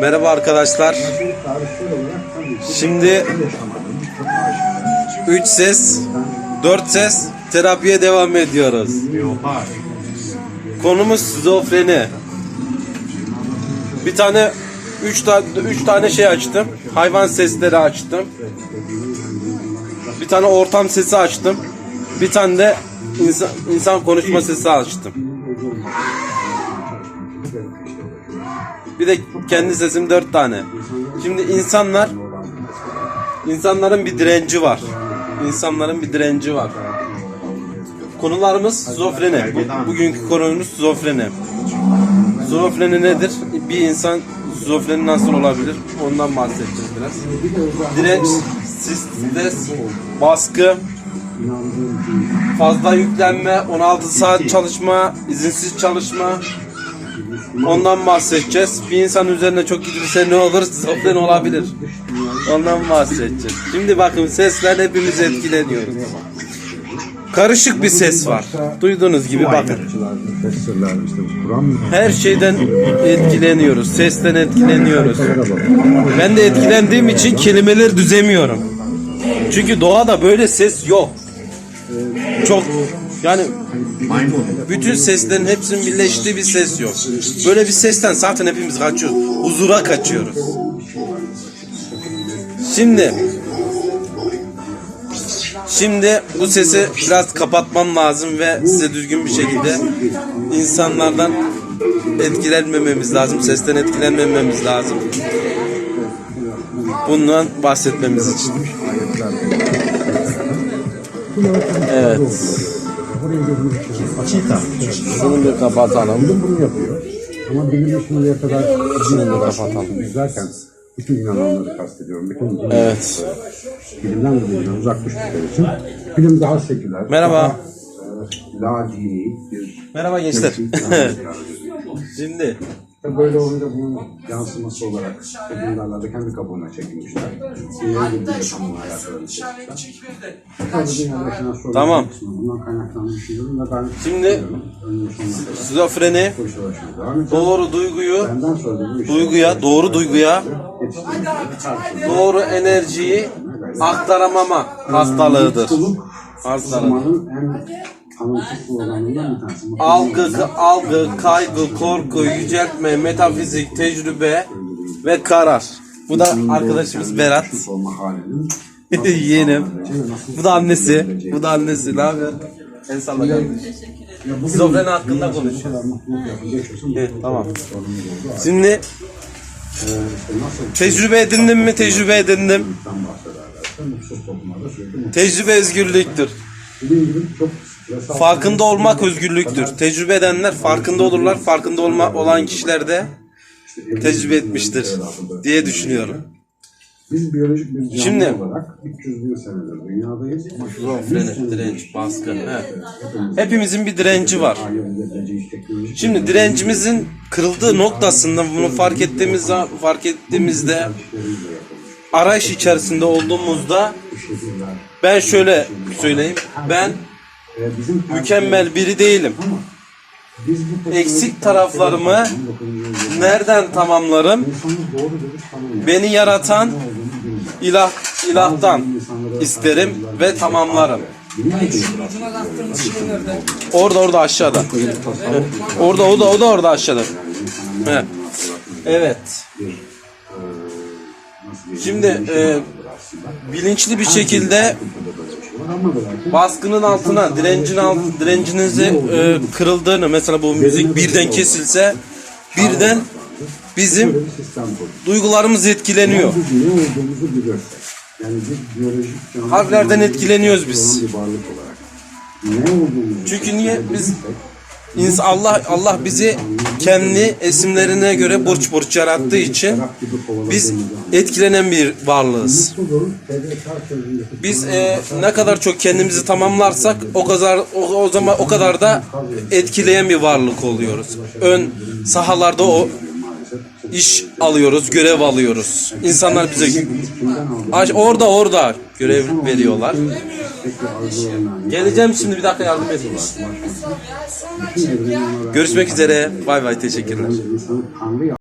Merhaba arkadaşlar. Şimdi 3 ses, 4 ses terapiye devam ediyoruz. Konumuz şizofreni. Bir tane 3 tane 3 tane şey açtım. Hayvan sesleri açtım. Bir tane ortam sesi açtım. Bir tane de insan, insan konuşma sesi açtım. Bir de kendi sesim dört tane. Şimdi insanlar insanların bir direnci var. İnsanların bir direnci var. Konularımız şizofreni. Bu- bugünkü konumuz şizofreni. Şizofreni nedir? Bir insan şizofreni nasıl olabilir? Ondan bahsedeceğiz biraz. Direnç, stres, baskı, fazla yüklenme, 16 saat çalışma, izinsiz çalışma, Ondan bahsedeceğiz. Bir insan üzerine çok gidilirse ne olur? Şizofren olabilir. Ondan bahsedeceğiz. Şimdi bakın sesler hepimiz etkileniyoruz. Karışık bir ses var. Duyduğunuz gibi bakın. Her şeyden etkileniyoruz. Sesten etkileniyoruz. Ben de etkilendiğim için kelimeleri düzemiyorum. Çünkü doğada böyle ses yok. Çok yani bütün seslerin hepsinin birleştiği bir ses yok. Böyle bir sesten zaten hepimiz kaçıyoruz. Huzura kaçıyoruz. Şimdi Şimdi bu sesi biraz kapatmam lazım ve size düzgün bir şekilde insanlardan etkilenmememiz lazım. Sesten etkilenmememiz lazım. Bundan bahsetmemiz için. Evet. Şunu bir kapatalım. bunu yapıyor. Ama bilim şimdiye kadar da kapatalım. izlerken bütün inananları kastediyorum. Bütün bilim, Evet. bilimden de bilimden uzak düştükleri için bilim daha seküler. Merhaba. Daha, e, daha dini bir Merhaba gençler. Şimdi Şimdi böyle olunca bunun yansıması olarak bilimlerle de kendi kabuğuna çekilmişler. Dünya gibi bir yaşamın hayatlarını çekmişler. Tamam. Bundan kaynaklandığını düşünüyorum ve ben Şimdi şizofreni doğru duyguyu da duyguya, doğru duyguya, doğru enerjiyi aktaramama hastalığıdır. mutluluk Algı, algı, kaygı, korku, yüceltme, metafizik, tecrübe ve karar. Bu da arkadaşımız Berat. Yeğenim. Bu da annesi. Bu da annesi. Ne haber? El salla kardeşim. Şizofreni hakkında konuşuyor. Evet, tamam. Şimdi Ee, nasıl tecrübe edindim mi? Tecrübe edindim. Tecrübe özgürlüktür. Dediğim gibi çok Farkında olmak özgürlüktür. Tecrübe edenler farkında olurlar. Farkında olma, olan kişiler de tecrübe etmiştir diye düşünüyorum. Biz biyolojik bir canlı Şimdi- olarak 300 bin senedir dünyadayız. Şizofreni, direnç, baskı. Evet. Hepimizin bir direnci var. Şimdi direncimizin kırıldığı noktasında bunu fark ettiğimizde fark ettiğimizde arayış içerisinde olduğumuzda ben şöyle söyleyeyim. Ben bizim mükemmel biri değilim. biz bu Eksik taraflarımı nereden tamamlarım? Beni yaratan ilah ilahtan isterim ve tamamlarım. Orada orada aşağıda. Orada o da o da orada aşağıda. Evet. Evet. Şimdi e, bilinçli bir şekilde baskının altına direncin alt direncinizi e, kırıldığını mesela bu müzik birden kesilse birden bizim duygularımız etkileniyor. Harflerden etkileniyoruz biz. Çünkü niye biz ins- Allah Allah bizi kendi esimlerine göre burç burç yarattığı için biz etkilenen bir varlığız. Biz e, ne kadar çok kendimizi tamamlarsak o kadar o, o zaman o kadar da etkileyen bir varlık oluyoruz. Ön sahalarda o iş alıyoruz, görev alıyoruz. İnsanlar bize orada orada görev veriyorlar. Geleceğim şimdi bir dakika yardım edin. Görüşmek üzere. Bay bay teşekkürler.